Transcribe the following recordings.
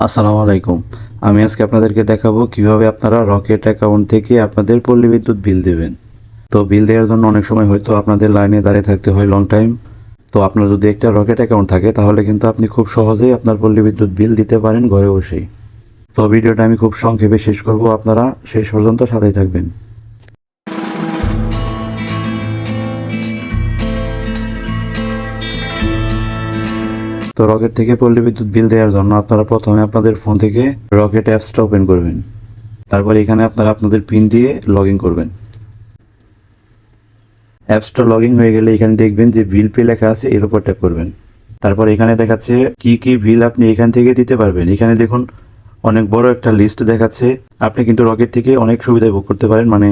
আসসালামু আলাইকুম। আমি আজকে আপনাদেরকে দেখাবো কীভাবে আপনারা রকেট অ্যাকাউন্ট থেকে আপনাদের পল্লী বিদ্যুৎ বিল দেবেন। তো বিল দেওয়ার জন্য অনেক সময় হয়তো আপনাদের লাইনে দাঁড়িয়ে থাকতে হয় লং টাইম তো আপনার যদি একটা রকেট অ্যাকাউন্ট থাকে, তাহলে কিন্তু আপনি খুব সহজেই আপনার পল্লী বিদ্যুৎ বিল দিতে পারেন ঘরে বসেই। তো ভিডিওটা আমি খুব সংক্ষেপে শেষ করব। আপনারা শেষ পর্যন্ত সাথেই থাকবেন। তো রকেট থেকে পল্লী বিদ্যুৎ বিল দেওয়ার জন্য আপনারা প্রথমে আপনাদের ফোন থেকে রকেট অ্যাপসটা ওপেন করবেন। তারপর এখানে আপনারা আপনাদের পিন দিয়ে লগ করবেন। অ্যাপসটা লগ হয়ে গেলে এখানে দেখবেন যে বিল পে লেখা আছে, এর উপর ট্যাপ করবেন। তারপর এখানে দেখাচ্ছে কি কি বিল আপনি এখান থেকে দিতে পারবেন। এখানে দেখুন অনেক বড় একটা লিস্ট দেখাচ্ছে। আপনি কিন্তু রকেট থেকে অনেক সুবিধা ভোগ করতে পারেন মানে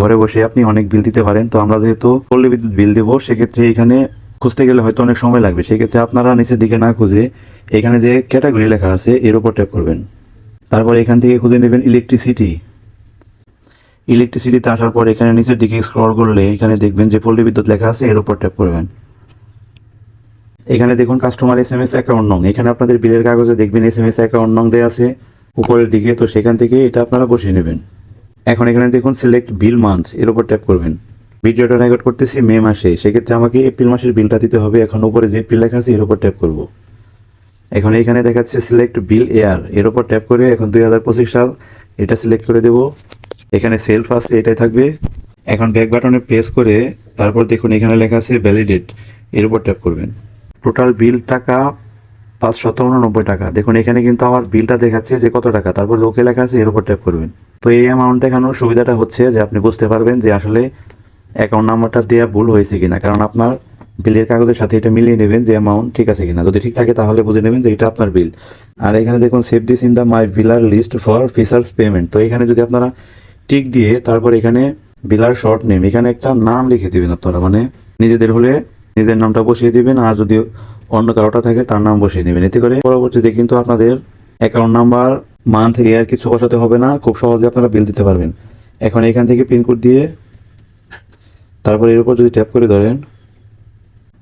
ঘরে বসে আপনি অনেক বিল দিতে পারেন। তো আমরা যেহেতু পল্লী বিদ্যুৎ বিল দেবো, সেক্ষেত্রে এখানে খুঁজতে গেলে হয়তো অনেক সময় লাগবে। সেক্ষেত্রে আপনারা নিচের দিকে না খুঁজে এখানে যে ক্যাটাগরি লেখা আছে, এর উপর ট্যাপ করবেন। তারপর এখান থেকে খুঁজে নেবেন ইলেকট্রিসিটি ইলেকট্রিসিটিতে আসার পর এখানে নিচের দিকে স্ক্রল করলে এখানে দেখবেন যে পল্লী বিদ্যুৎ লেখা আছে, এর উপর ট্যাপ করবেন। এখানে দেখুন customer S M S account নং। এখানে আপনাদের বিলের কাগজে দেখবেন এস এম এস অ্যাকাউন্ট নং দেওয়া আছে উপরের দিকে। তো সেখান থেকে এটা আপনারা বসিয়ে নেবেন। এখন এখানে দেখুন সিলেক্ট বিল মান্থ এর উপর ট্যাপ করবেন। ভিডিওটা রেকর্ড করতেছি মে মাসে। সেক্ষেত্রে আমাকে এপ্রিল মাসের বিলটা দিতে হবে। এখন উপরে যে বিল লেখা আছে, এর উপর ট্যাপ করব। এখন এখানে দেখাচ্ছে সিলেক্ট বিল এয়ার এর উপর ট্যাপ করে এখন দুই হাজার পঁচিশ সাল এটা সিলেক্ট করে দেব। এখানে সেলফ আছে এটাই থাকবে। এখন ব্যাক বাটনে প্রেস করে তারপর দেখুন এখানে লেখা আছে ভ্যালিডেট এর উপর ট্যাপ করবেন। টোটাল বিল টাকা পাঁচশত উননব্বই টাকা। দেখুন এখানে কিন্তু আমার বিলটা দেখাচ্ছে যে কত টাকা। তারপর লোকে লেখা আছে, এর উপর ট্যাপ করবেন। তো এই অ্যামাউন্ট দেখানোর সুবিধাটা হচ্ছে যে আপনি বুঝতে পারবেন যে আসলে অ্যাকাউন্ট নাম্বারটা দেওয়া ভুল হয়েছে কিনা, কারণ আপনার বিলের কাগজের সাথে এটা মিলিয়ে নেবেন যে অ্যামাউন্ট ঠিক আছে কিনা। যদি ঠিক থাকে তাহলে বুঝে নেবেন যে এটা আপনার বিল। আর এখানে দেখুন save this in the my biller list for features payment তো এখানে যদি আপনারা টিক দিয়ে তারপর এখানে বিলার শর্ট নেম এখানে একটা নাম লিখে দিবেন আপনারা। মানে নিজেদের হলে নিজের নামটা বসিয়ে দিবেন, আর যদি অন্য কারোটা থাকে তার নাম বসিয়ে দিবেন। এতে করে পরবর্তীতে কিন্তু আপনাদের অ্যাকাউন্ট নাম্বার মান্থ ইয়ার কিছু বসাতে হবে না। খুব সহজে আপনারা বিল দিতে পারবেন। এখন এখান থেকে পিনকোড দিয়ে তারপর এর উপর যদি ট্যাপ করে ধরেন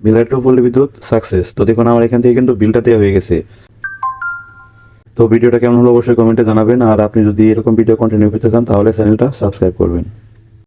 বিলার টু পল্লী বিদ্যুৎ সাকসেস তো দেখুন, আমার এখান থেকে কিন্তু বিলটা দেওয়া হয়ে গেছে। তো ভিডিওটা কেমন হলো অবশ্যই কমেন্টে জানাবেন। আর আপনি যদি এরকম ভিডিও কন্টিনিউ পেতে চান, তাহলে চ্যানেলটা সাবস্ক্রাইব করবেন।